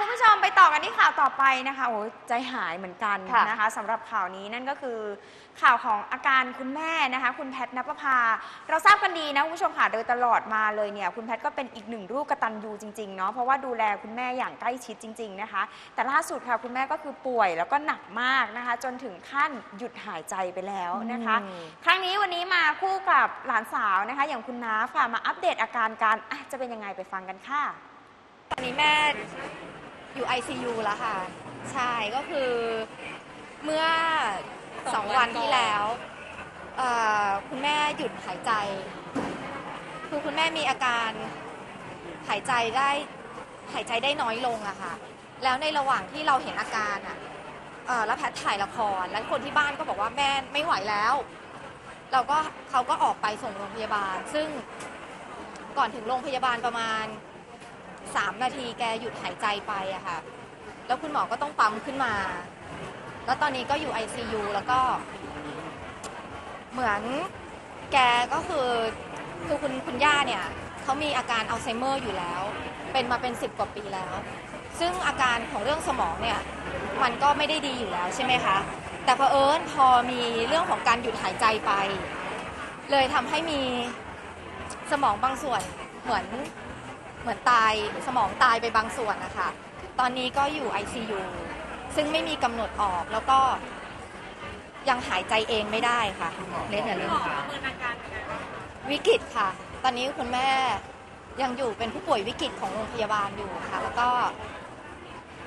คุณผู้ชมไปต่อกันที่ข่าวต่อไปนะคะโอ้ยใจหายเหมือนกันค่ะนะคะสำหรับข่าวนี้นั่นก็คือข่าวของอาการคุณแม่นะคะ คุณแพทย์นภพา เราทราบกันดีนะคุณผู้ชมค่ะโดยตลอดมาเลยเนี่ยคุณแพทย์ก็เป็นอีกหนึ่งรูปกตัญญูจริงๆเนาะเพราะว่าดูแลคุณแม่อย่างใกล้ชิดจริง ๆนะคะ แต่ล่าสุดค่ะคุณแม่ก็คือป่วยแล้วก็หนักมากนะคะ จนถึงขั้นหยุดหายใจไปแล้วนะคะ อืม ครั้งนี้วันนี้มาคู่กับหลานสาวนะคะ อย่างคุณน้าค่ะมาอัปเดตอาการกันอะจะเป็นยังไงไปฟังกันค่ะ ตอนนี้แม่ อยู่ ICU แล้วค่ะ ใช่ก็คือเมื่อสองวันที่แล้วเอ่อคุณแม่หยุดหายใจ คือคุณแม่มีอาการหายใจได้หายใจได้น้อยลงอะค่ะ แล้วในระหว่างที่เราเห็นอาการอะเอ่อแล้วแพทย์ถ่ายละคร แล้วคนที่บ้านก็บอกว่าแม่ไม่ไหวแล้ว เราก็เขาก็ออกไปส่งโรงพยาบาล ซึ่งก่อนถึงโรงพยาบาลประมาณ สามนาทีแกหยุดหายใจไปอะค่ะ แล้วคุณหมอก็ต้องปั๊มขึ้นมา แล้วตอนนี้ก็อยู่ ICU แล้วก็ เหมือนแกก็คือคือคุณคุณย่าเนี่ยเขามีอาการอัลไซเมอร์อยู่แล้ว เป็นมาเป็นสิบกว่าปีแล้ว ซึ่งอาการของเรื่องสมองเนี่ย มันก็ไม่ได้ดีอยู่แล้วใช่ไหมคะ แต่เอิญพอมีเรื่องของการหยุดหายใจไป เลยทำให้มีสมองบางส่วนเหมือน เหมือนตายสมองตายไปบางส่วนนะคะ ตอนนี้ก็อยู่ ICU ซึ่งไม่มีกำหนดออกแล้วก็ยังหายใจเองไม่ได้ค่ะ เล่นอย่าเล่นค่ะวิกฤตค่ะ ตอนนี้คุณแม่ยังอยู่เป็นผู้ป่วยวิกฤตของโรงพยาบาลอยู่ค่ะ แล้วก็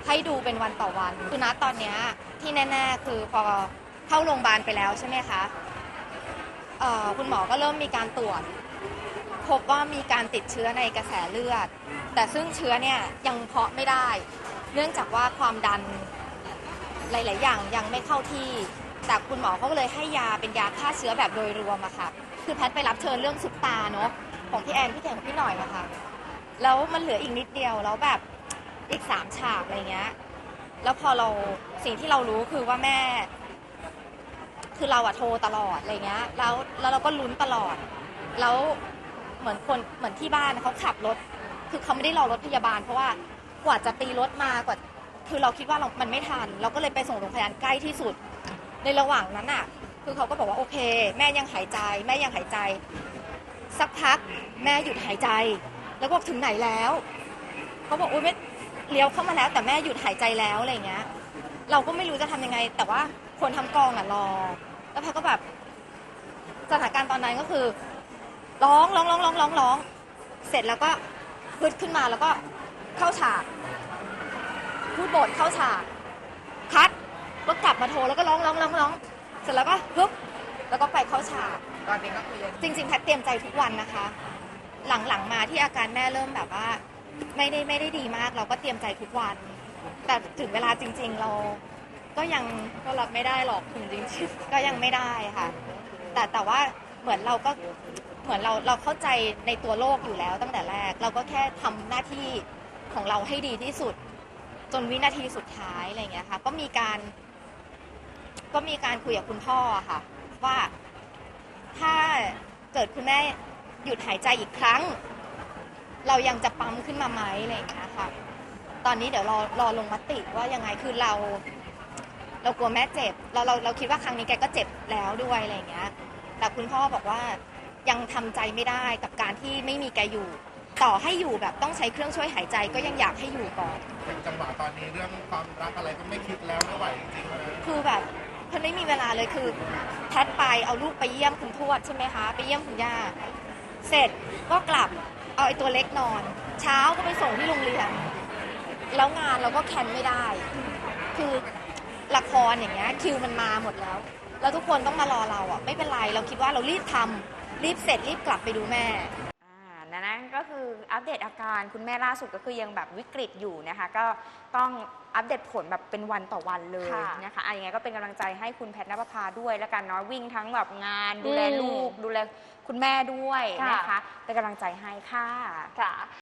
ให้ดูเป็นวันต่อวันคือณตอนเนี้ยที่แน่ๆคือพอเข้าโรงพยาบาลไปแล้วใช่ไหมคะเอ่อคุณหมอก็เริ่มมีการตรวจ พบว่ามีการติดเชื้อในกระแสเลือด แต่ซึ่งเชื้อเนี่ยยังเพาะไม่ได้ เนื่องจากว่าความดันหลาย ๆ อย่างยังไม่เข้าที่ แต่คุณหมอเขาก็เลยให้ยาเป็นยาฆ่าเชื้อแบบโดยรวมอะค่ะ คือแพทย์ไปรับเชิญเรื่องซุปตาเนาะของพี่แอนพี่เก่งพี่หน่อยนะคะแล้วมันเหลืออีกนิดเดียวแล้วแบบอีกสามฉากอะไรเงี้ย แล้วพอเราสิ่งที่เรารู้คือว่าแม่ คือเราอะโทรตลอดอะไรเงี้ย แล้วแล้วเราก็ลุ้นตลอด แล้ว เหมือนคนเหมือนที่บ้านเขาขับรถ คือเขาไม่ได้รอรถพยาบาล เพราะว่ากว่าจะตีรถมากว่า คือเราคิดว่าเรามันไม่ทัน เราก็เลยไปส่งโรงพยาบาลใกล้ที่สุด ในระหว่างนั้นอะ คือเขาก็บอกว่าโอเค แม่ยังหายใจ แม่ยังหายใจ สักพักแม่หยุดหายใจ แล้วบอกถึงไหนแล้วเขาบอกอุ้ยไม่เลี้ยวเข้ามาแล้ว แต่แม่หยุดหายใจแล้วอะไรเงี้ย เราก็ไม่รู้จะทำยังไง แต่ว่าคนทำกองอะรอ แล้วพทย์ก็แบบสถานการณ์ตอนนั้นก็คือ ร้องร้องร้องร้องร้องร้อง เสร็จแล้วก็พึดขึ้นมาแล้วก็เข้าฉากพูดบทเข้าฉากคัดก็กลับมาโทรแล้วก็ร้องร้องร้องร้องเสร็จแล้วก็ฮึบแล้วก็ไปเข้าฉากตอนนี้ก็คือยังจริงๆแพทย์เตรียมใจทุกวันนะคะ หลังๆมาที่อาการแม่เริ่มแบบว่า ไม่ได้ไม่ได้ดีมาก เราก็เตรียมใจทุกวัน แต่ถึงเวลาจริง ๆ เราก็ยังก็รับไม่ได้หรอกจริงก็ยังไม่ได้ค่ะ แต่แต่ว่า เหมือนเราก็เหมือนเราเราเข้าใจในตัวโลกอยู่แล้วตั้งแต่แรก เราก็แค่ทำหน้าที่ของเราให้ดีที่สุด จนวินาทีสุดท้ายอะไรเงี้ยค่ะก็มีการ ก็มีการคุยกับคุณพ่อค่ะ ว่าถ้าเกิดคุณแม่หยุดหายใจอีกครั้ง เรายังจะปั๊มขึ้นมาไหมอะไรอย่างเงี้ยค่ะ ตอนนี้เดี๋ยวรอรอลงมติว่ายังไงคือเรา เรากลัวแม่เจ็บ เราเราเราคิดว่าครั้งนี้แกก็เจ็บแล้วด้วยอะไรอย่างเงี้ย แต่คุณพ่อบอกว่ายังทำใจไม่ได้กับการที่ไม่มีแกอยู่ ต่อให้อยู่แบบต้องใช้เครื่องช่วยหายใจก็ยังอยากให้อยู่ก่อนเป็นจังหวะตอนนี้เรื่องความรักอะไรก็ไม่คิดแล้วไม่ไหวจริงๆเลยคือแบบมันไม่มีเวลาเลยคือแพทย์ไปเอาลูกไปเยี่ยมคุณทวดใช่ไหมคะไปเยี่ยมคุณย่าเสร็จก็กลับเอาไอ้ตัวเล็กนอน เช้าก็ไปส่งที่โรงเรียนแล้วงานเราก็แคนไม่ได้ คือละครอย่างเงี้ยคิวมันมาหมดแล้ว แล้วทุกคนต้องมารอเราอะไม่เป็นไรเราคิดว่าเรารีบทำรีบเสร็จรีบกลับไปดูแม่ อ่านั่นก็คืออัปเดตอาการคุณแม่ล่าสุดก็คือยังแบบวิกฤตอยู่นะคะ ก็ต้องอัปเดตผลแบบเป็นวันต่อวันเลยค่ะนะคะอะยังไงก็เป็นกำลังใจให้คุณแพทย์นภพาด้วย แล้วกันเนาะวิ่งทั้งแบบงาน ดูแลอืมลูก ดูแลคุณแม่ด้วยค่ะ นะคะเป็นกำลังใจให้ค่ะ ค่ะ